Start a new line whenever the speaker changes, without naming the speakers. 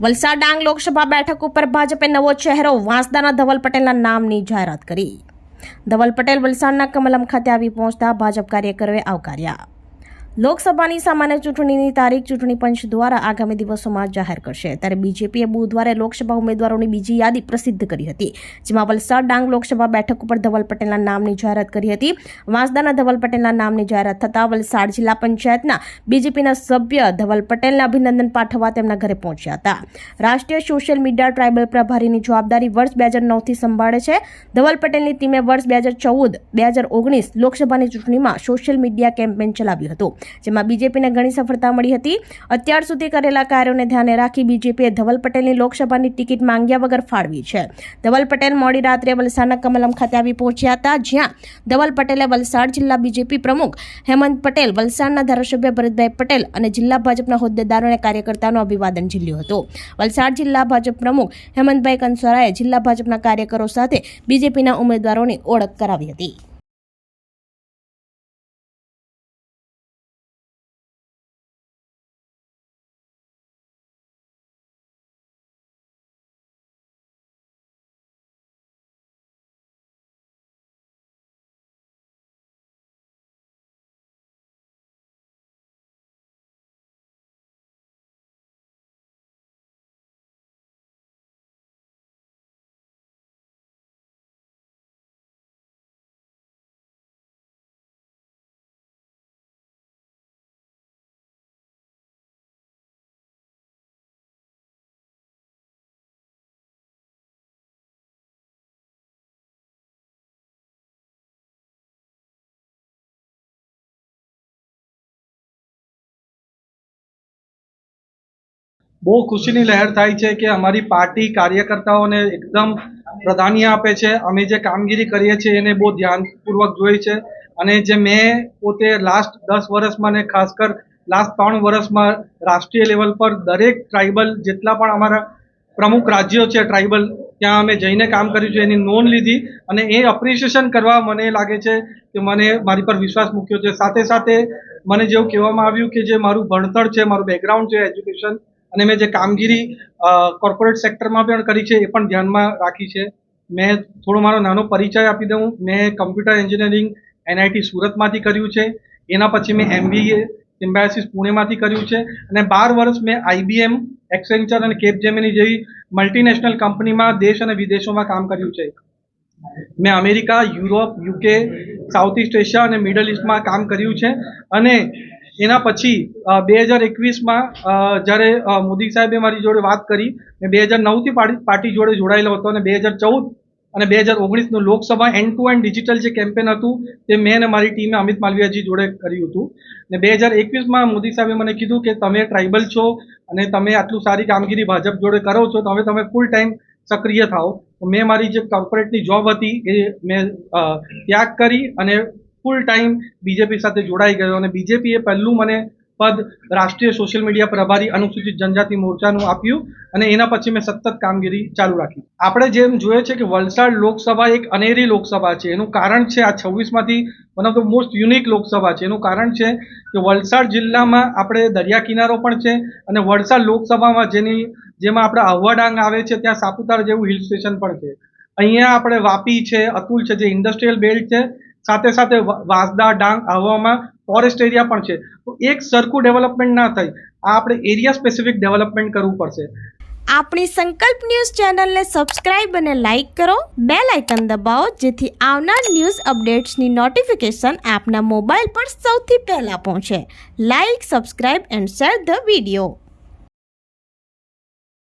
વલસાડ ડાંગ લોકસભા બેઠક ઉપર ભાજપે નવો ચહેરો. વાંસદાના ધવલ પટેલના નામની જાહેરાત કરી. ધવલ પટેલ વલસાડના કમલમ ખાતે આવી પહોંચતા ભાજપ કાર્યકરોએ આવકાર્યા. લોકસભાની સામાન્ય ચૂંટણીની તારીખ ચૂંટણી પંચ દ્વારા આગામી દિવસોમાં જાહેર કરશે. ત્યારે બીજેપીએ બુધવારે લોકસભા ઉમેદવારોની બીજી યાદી પ્રસિદ્ધ કરી હતી, જેમાં વલસાડ ડાંગ લોકસભા બેઠક ઉપર ધવલ પટેલના નામની જાહેરાત કરી હતી. વાંસદાના ધવલ પટેલના નામની જાહેરાત થતાં વલસાડ જિલ્લા પંચાયતના બીજેપીના સભ્ય ધવલ પટેલને અભિનંદન પાઠવવા તેમના ઘરે પહોંચ્યા હતા. રાષ્ટ્રીય સોશિયલ મીડિયા ટ્રાઇબલ પ્રભારીની જવાબદારી વર્ષ બે હજાર નવથી સંભાળે છે. ધવલ પટેલની ટીમે વર્ષ બે હજાર ચૌદ, બે હજાર ઓગણીસ લોકસભાની ચૂંટણીમાં સોશિયલ મીડિયા કેમ્પેન ચલાવ્યું હતું. જેમાં બીજેપીને ઘણી સફળતા મળી હતી. અત્યાર સુધી કરેલા કાર્યોને ધ્યાને રાખી બીજેપીએ ધવલ પટેલની લોકસભાની ટિકિટ માંગ્યા વગર ફાળવી છે. ધવલ પટેલ મોડી રાત્રે વલસાડના કમલમ ખાતે આવી પહોંચ્યા હતા, જ્યાં ધવલ પટેલે વલસાડ જિલ્લા બીજેપી પ્રમુખ હેમંત પટેલ, વલસાડના ધારાસભ્ય ભરતભાઈ પટેલ અને જિલ્લા ભાજપના હોદ્દેદારો અને કાર્યકર્તાનું અભિવાદન ઝીલ્યું હતું. વલસાડ જિલ્લા ભાજપ પ્રમુખ હેમંતભાઈ કંસોરાએ જિલ્લા ભાજપના કાર્યકરો સાથે બીજેપીના ઉમેદવારોની ઓળખ કરાવી હતી.
બહુ ખુશીની લહેર થાય છે કે અમારી પાર્ટી કાર્યકર્તાઓને એકદમ પ્રાધાન્ય આપે છે. અમે જે કામગીરી કરીએ છીએ એને બહુ ધ્યાનપૂર્વક જોઈ છે. અને જે મેં પોતે લાસ્ટ દસ વર્ષમાં ને ખાસ કર લાસ્ટ ત્રણ વર્ષમાં રાષ્ટ્રીય લેવલ પર દરેક ટ્રાઇબલ જેટલા પણ અમારા પ્રમુખ રાજ્યો છે ટ્રાઇબલ ત્યાં અમે જઈને કામ કર્યું છે. એની નોંધ લીધી અને એ અપ્રિશિએશન કરવા મને લાગે છે કે મને મારી પર વિશ્વાસ મૂક્યો છે. સાથે સાથે મને જેવું કહેવામાં આવ્યું કે જે મારું ભણતર છે, મારું બેકગ્રાઉન્ડ છે એજ્યુકેશન અને મેં જે કામગીરી કોર્પોરેટ સેક્ટરમાં પણ કરી છે, એ પણ ધ્યાનમાં રાખી છે. મેં થોડો મારો નાનો પરિચય આપી દઉં. મેં કમ્પ્યુટર એન્જિનિયરિંગ એનઆઈટી સુરતમાંથી કર્યું છે. એના પછી મેં એમબીએ સિમ્બાયોસિસ પુણેમાંથી કર્યું છે. અને બાર વર્ષ મેં આઈબીએમ એક્સેન્ચર અને કેપજેમિની જેવી મલ્ટીનેશનલ કંપનીમાં દેશ અને વિદેશોમાં કામ કર્યું છે. મેં America, Europe UK South East Asia અને મિડલ ઇસ્ટમાં કામ કર્યું છે. અને એના પછી બે હજાર એકવીસમાં જ્યારે મોદી સાહેબે મારી જોડે વાત કરી, મેં બે હજાર નવથી પાર્ટી જોડે જોડાયેલો હતો અને બે હજાર ચૌદ અને બે હજાર ઓગણીસનું Lok Sabha end to end digital જે કેમ્પેન હતું, તે મેં અને મારી ટીમે અમિત માલવિયાજી જોડે કર્યું હતું. અને બે હજાર એકવીસમાં મોદી સાહેબે મને કીધું કે તમે ટ્રાઇબલ છો અને તમે આટલું સારી કામગીરી ભાજપ જોડે કરો છો, તો હવે તમે ફૂલ ટાઈમ સક્રિય થાઓ. તો મેં મારી જે કોર્પોરેટની જોબ હતી, એ મેં ત્યાગ કરી અને ફૂલ ટાઈમ બીજેપી સાથે જોડાઈ ગયો અને બીજેપીએ પહેલું મને પદ રાષ્ટ્રીય સોશિયલ મીડિયા પ્રભારી અનુસૂચિત જનજાતિ મોરચાનું આપ્યું અને એના પછી મેં સતત કામગીરી ચાલુ રાખી. આપણે જેમ જોઈએ છે કે વલસાડ લોકસભા એક અનેરી લોકસભા છે. એનું કારણ છે આ છવ્વીસમાંથી one of the most unique Lok Sabha છે. એનું કારણ છે કે વલસાડ જિલ્લામાં આપણે દરિયા કિનારો પણ છે અને વલસાડ લોકસભામાં જેની, જેમાં આપણે આહવાડાંગ આવે છે ત્યાં સાપુતારા જેવું હિલ સ્ટેશન પણ છે. અહીંયા આપણે વાપી છે, અતુલ છે, જે ઇન્ડસ્ટ્રીયલ બેલ્ટ છે સાથે સાથે વાંસદા, ડાંગ આહવામાં ફોરેસ્ટ એરિયા પણ છે. તો એક સરખું ડેવલપમેન્ટ ના થાય, આ આપણે એરિયા સ્પેસિફિક ડેવલપમેન્ટ કરવું પડશે.
આપણી સંકલ્પ ન્યૂઝ ચેનલને સબસ્ક્રાઇબ અને લાઇક કરો. બે લાઇકન દબાવો, જેથી આવનાર ન્યૂઝ અપડેટ્સની નોટિફિકેશન આપના મોબાઈલ પર સૌથી પહેલાં પહોંચે. Like subscribe and share the video